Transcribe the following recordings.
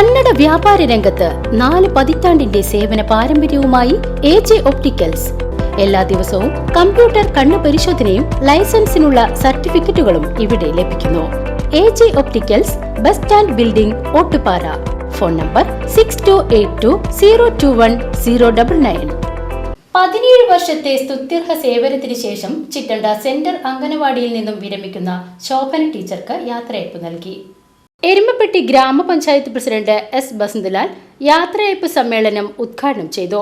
കന്നഡ വ്യാപാര രംഗത്ത് നാല് പതിറ്റാണ്ടിന്റെ സേവന പാരമ്പര്യവുമായി എ ജെ ഒപ്റ്റിക്കൽസ്. എല്ലാ ദിവസവും കമ്പ്യൂട്ടർ കണ്ണു പരിശോധനയും ലൈസൻസിനുള്ള സർട്ടിഫിക്കറ്റുകളും ഇവിടെ ലഭിക്കുന്നു. A J opticals bus stand building Ottupara. Phone number six two eight two zero two one zero double nine പതിനേഴ് വർഷത്തെ സ്തുത്യർഹ സേവനത്തിന് ശേഷം ചിറ്റണ്ട സെന്റർ അംഗനവാടിയിൽ നിന്നും വിരമിക്കുന്ന ശോഭന ടീച്ചർക്ക് യാത്രയപ്പ് നൽകി. എരുമപ്പെട്ടി ഗ്രാമപഞ്ചായത്ത് പ്രസിഡന്റ് എസ് ബസന്തലാൽ യാത്രയയപ്പ് സമ്മേളനം ഉദ്ഘാടനം ചെയ്തു.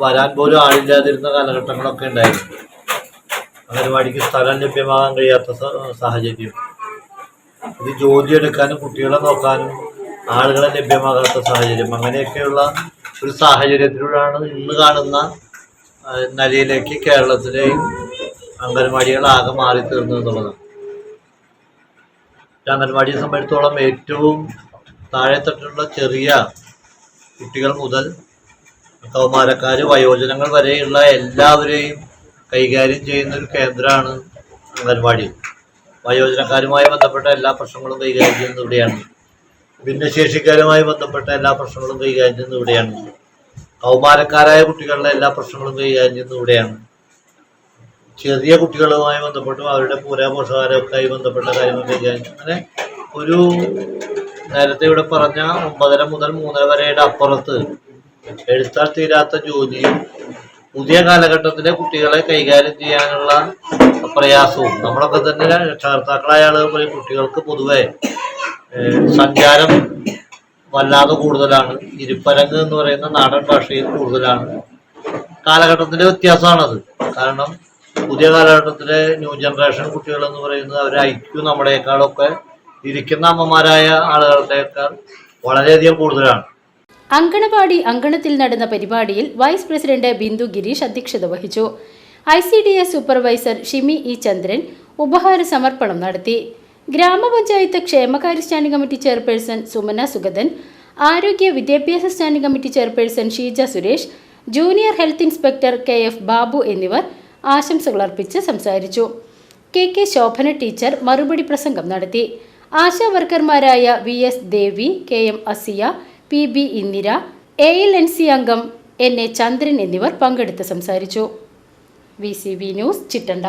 വരാൻ പോലും ആളില്ലാതിരുന്ന കാലഘട്ടങ്ങളൊക്കെ ഉണ്ടായിരുന്നു. അംഗനവാടിക്ക് സ്ഥലം ലഭ്യമാകാൻ കഴിയാത്ത സാഹചര്യം. ഇത് ജോലി എടുക്കാനും കുട്ടികളെ നോക്കാനും ആളുകളെ ലഭ്യമാകാത്ത സാഹചര്യം. അങ്ങനെയൊക്കെയുള്ള ഒരു സാഹചര്യത്തിലൂടെയാണ് ഇന്ന് കാണുന്ന നിലയിലേക്ക് കേരളത്തിലെയും അംഗൻവാടികളാകെ മാറി തീർന്നു എന്നുള്ളതാണ് ഈ അംഗൻവാടിയെ സംബന്ധിച്ചിടത്തോളം ഏറ്റവും താഴെത്തട്ടിലുള്ള ചെറിയ കുട്ടികൾ മുതൽ കൗമാരക്കാർ വയോജനങ്ങൾ വരെയുള്ള എല്ലാവരെയും കൈകാര്യം ചെയ്യുന്ന ഒരു കേന്ദ്രമാണ് അംഗൻവാടി. വയോജനക്കാരുമായി ബന്ധപ്പെട്ട എല്ലാ പ്രശ്നങ്ങളും കൈകാര്യം ചെയ്യുന്നത് ഇവിടെയാണ്. ഭിന്നശേഷിക്കാരുമായി ബന്ധപ്പെട്ട എല്ലാ പ്രശ്നങ്ങളും കൈകാര്യം ചെയ്യുന്നത് ഇവിടെയാണ്. കൗമാരക്കാരായ കുട്ടികളുടെ എല്ലാ പ്രശ്നങ്ങളും കൈകാര്യം ചെയ്യുന്നത് ഇവിടെയാണ്. ചെറിയ കുട്ടികളുമായി ബന്ധപ്പെട്ടും അവരുടെ പൂരാപോഷകാരമൊക്കെയായി ബന്ധപ്പെട്ട കാര്യങ്ങളൊക്കെ ചെയ്യാൻ. അങ്ങനെ ഒരു നേരത്തെ ഇവിടെ പറഞ്ഞ ഒമ്പതര മുതൽ മൂന്നര വരെയുടെ അപ്പുറത്ത് എഴുത്താൽ തീരാത്ത ജോലിയും പുതിയ കാലഘട്ടത്തിലെ കുട്ടികളെ കൈകാര്യം ചെയ്യാനുള്ള പ്രയാസവും. നമ്മളൊക്കെ തന്നെ രക്ഷകർത്താക്കളായ ആളുകൾ കുട്ടികൾക്ക് പൊതുവെ സഞ്ചാരം വല്ലാതെ കൂടുതലാണ്. ഇരിപ്പരങ്ങ് എന്ന് പറയുന്ന നാടൻ ഭാഷയിൽ കൂടുതലാണ്. കാലഘട്ടത്തിന്റെ വ്യത്യാസമാണത്. കാരണം പുതിയ കാലഘട്ടത്തിലെ ന്യൂ ജനറേഷൻ കുട്ടികൾ എന്ന് പറയുന്നത് അവരെ ഐക്യു നമ്മളെക്കാളൊക്കെ ഇരിക്കുന്ന അമ്മമാരായ ആളുകളുടെയേക്കാൾ വളരെയധികം കൂടുതലാണ്. അങ്കണവാടി അങ്കണത്തിൽ നടന്ന പരിപാടിയിൽ വൈസ് പ്രസിഡന്റ് ബിന്ദു ഗിരീഷ് അധ്യക്ഷത വഹിച്ചു. I C D S supervisor Shimi E Chandran ഉപഹാര സമർപ്പണം നടത്തി. ഗ്രാമപഞ്ചായത്ത് ക്ഷേമകാര്യ standing committee chairperson Sumana Sugathan ആരോഗ്യ വിദ്യാഭ്യാസ standing committee chairperson Sheeja Suresh junior health inspector K F Babu എന്നിവർ ആശംസകൾ അർപ്പിച്ച് സംസാരിച്ചു. കെ കെ ശോഭന ടീച്ചർ മറുപടി പ്രസംഗം നടത്തി. ASHA വർക്കർമാരായ V S Devi K M Asiya P B Indira A L N C അംഗം എൻ എ ചന്ദ്രൻ എന്നിവർ പങ്കെടുത്ത് സംസാരിച്ചു. V C news Chittanda.